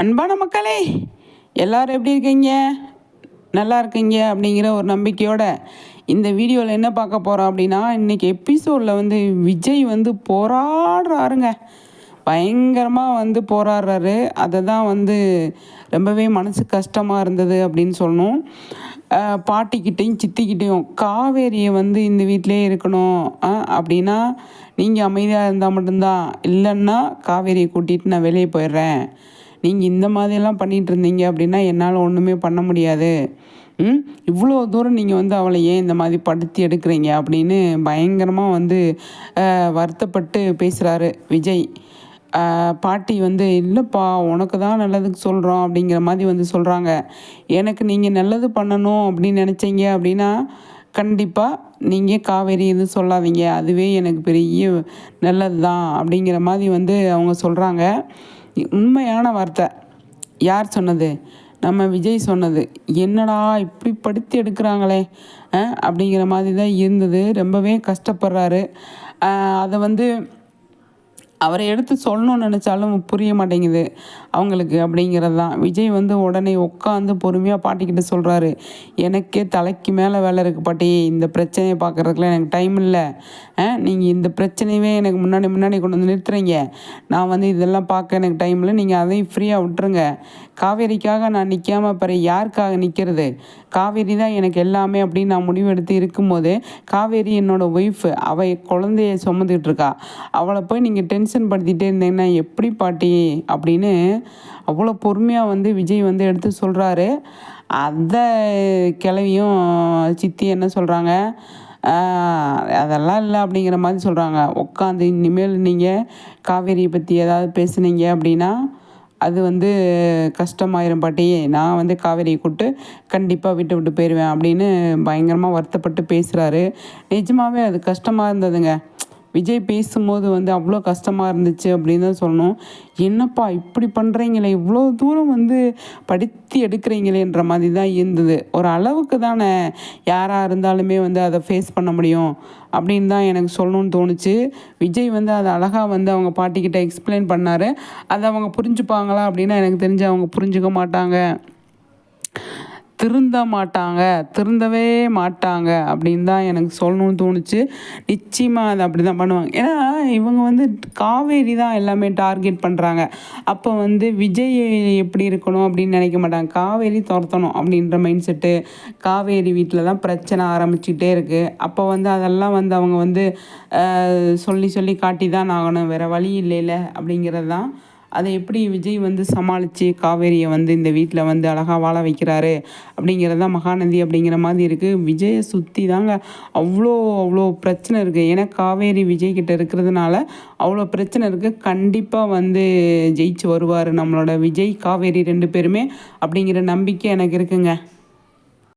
அன்பான மக்களே எல்லோரும் எப்படி இருக்கீங்க? நல்லா இருக்கீங்க அப்படிங்கிற ஒரு நம்பிக்கையோட இந்த வீடியோவில் என்ன பார்க்க போகிறோம் அப்படின்னா இன்றைக்கி எபிசோடில் வந்து விஜய் வந்து போராடுறாருங்க. பயங்கரமாக வந்து போராடுறாரு. அதை தான் வந்து ரொம்பவே மனசு கஷ்டமாக இருந்தது அப்படின்னு சொல்லணும். பாட்டிக்கிட்டேயும் சித்திக்கிட்டேயும் காவேரியை வந்து இந்த வீட்டிலே இருக்கணும். அப்படின்னா நீங்கள் அமைதியாக இருந்தால் மட்டும்தான். இல்லைன்னா காவேரியை கூட்டிகிட்டு நான் வெளியே போயிடுறேன். நீங்கள் இந்த மாதிரியெல்லாம் பண்ணிகிட்டு இருந்தீங்க அப்படின்னா என்னால் ஒன்றுமே பண்ண முடியாது. ம்? இவ்வளோ தூரம் நீங்கள் வந்து அவளை ஏன் இந்த மாதிரி படுத்தி எடுக்கிறீங்க அப்படின்னு பயங்கரமாக வந்து வருத்தப்பட்டு பேசுகிறாரு விஜய். பாட்டி வந்து இல்லைப்பா உனக்கு தான் நல்லதுக்கு சொல்கிறோம் அப்படிங்கிற மாதிரி வந்து சொல்கிறாங்க எனக்கு நீங்கள் நல்லது பண்ணணும் அப்படின்னு நினச்சிங்க அப்படின்னா கண்டிப்பாக நீங்கள் காவேரி எதுவும் சொல்லாதீங்க. அதுவே எனக்கு பெரிய நல்லது தான் அப்படிங்கிற மாதிரி வந்து அவங்க சொல்கிறாங்க உண்மையான வார்த்தை. யார் சொன்னது? நம்ம விஜய் சொன்னது. என்னடா இப்படி படுத்தி எடுக்கிறாங்களே? அப்படிங்கிற மாதிரி தான் இருந்தது. ரொம்பவே கஷ்டப்படுறாரு. அதை வந்து அவரை எடுத்து சொல்லணும்னு நினச்சாலும் புரிய மாட்டேங்குது. அவங்களுக்கு அப்படிங்கிறது தான். விஜய் வந்து உடனே உட்காந்து பொறுமையாக பாட்டிக்கிட்ட சொல்கிறாரு எனக்கே தலைக்கு மேலே வேலை இருக்குது பாட்டி. இந்த பிரச்சனையை பார்க்குறதுக்குலாம் எனக்கு டைம் இல்லை. நீங்கள் இந்த பிரச்சனையவே எனக்கு முன்னாடி முன்னாடி கொண்டு வந்து நிறுத்துறீங்க. நான் வந்து இதெல்லாம் பார்க்க எனக்கு டைம் இல்லை. நீங்கள் அதையும் ஃப்ரீயாக விட்டுருங்க. காவேரிக்காக நான் நிற்காமல் பிற யாருக்காக நிற்கிறது காவேரி தான் எனக்கு எல்லாமே அப்படின்னு நான் முடிவெடுத்து இருக்கும்போது காவேரி என்னோட ஒய்ஃபு அவள் குழந்தைய சுமந்துக்கிட்டு இருக்கா. அவளை போய் நீங்கள் டென்ஷன் படுத்திட்டே இருந்தீங்கன்னா எப்படி பாட்டி அப்படின்னு அவ்வளோ பொறுமையாக வந்து விஜய் வந்து எடுத்து சொல்கிறாரு அதை கிளவியும் சித்தி என்ன சொல்கிறாங்க அதெல்லாம் இல்லை அப்படிங்கிற மாதிரி சொல்கிறாங்க உட்காந்து இனிமேல் நீங்கள் காவேரியை பற்றி ஏதாவது பேசுனீங்க அப்படின்னா அது வந்து கஷ்டமாயிரும் பாட்டி. நான் வந்து காவேரியை கூப்பிட்டு கண்டிப்பாக விட்டு விட்டு போயிடுவேன் அப்படின்னு பயங்கரமாக வருத்தப்பட்டு பேசுகிறாரு நிஜமாகவே அது கஷ்டமாக இருந்ததுங்க. விஜய் பேசும்போது வந்து அவ்வளோ கஷ்டமாக இருந்துச்சு அப்படின்னு தான் சொல்லணும். என்னப்பா இப்படி பண்ணுறீங்களே இவ்வளோ தூரம் வந்து படுத்தி எடுக்கிறீங்களேன்ற மாதிரி தான் இருந்தது. ஒரு அளவுக்கு தானே யாராக இருந்தாலுமே வந்து அதை ஃபேஸ் பண்ண முடியும் அப்படின்னு தான் எனக்கு சொல்லணும்னு தோணுச்சு. விஜய் வந்து அதை அழகாக வந்து அவங்க பாட்டிக்கிட்ட எக்ஸ்பிளைன் பண்ணார். அதை அவங்க புரிஞ்சுப்பாங்களா அப்படின்னா எனக்கு தெரிஞ்சு அவங்க புரிஞ்சுக்க மாட்டாங்க. திருந்த மாட்டாங்க திருந்தவே மாட்டாங்க அப்படின்னு தான் எனக்கு சொல்லணும்னு தோணுச்சு. நிச்சயமாக அதை அப்படி தான் பண்ணுவாங்க. ஏன்னா இவங்க வந்து காவேரி தான் எல்லாமே டார்கெட் பண்ணுறாங்க அப்போ வந்து விஜய் எப்படி இருக்கணும் அப்படின்னு நினைக்க மாட்டாங்க. காவேரி துரத்தணும் அப்படின்ற மைண்ட் செட்டு காவேரி வீட்டில் தான் பிரச்சனை ஆரம்பிச்சுக்கிட்டே இருக்குது அப்போ வந்து அதெல்லாம் வந்து அவங்க வந்து சொல்லி சொல்லி காட்டி தான் ஆகணும். வேறு வழி இல்லைல்ல அப்படிங்கிறது தான் அதை எப்படி விஜய் வந்து சமாளித்து காவேரியை வந்து இந்த வீட்டில் வந்து அழகாக வாழ வைக்கிறாரு அப்படிங்கிறது தான் மகாநதி அப்படிங்கிற மாதிரி இருக்குது விஜயை சுற்றி தாங்க அவ்வளோ அவ்வளோ பிரச்சனை இருக்குது ஏன்னா காவேரி விஜய் கிட்ட இருக்கிறதுனால அவ்வளோ பிரச்சனை இருக்குது கண்டிப்பாக வந்து ஜெயிச்சு வருவார் நம்மளோட விஜய் காவேரி ரெண்டு பேருமே அப்படிங்கிற நம்பிக்கை எனக்கு இருக்குங்க.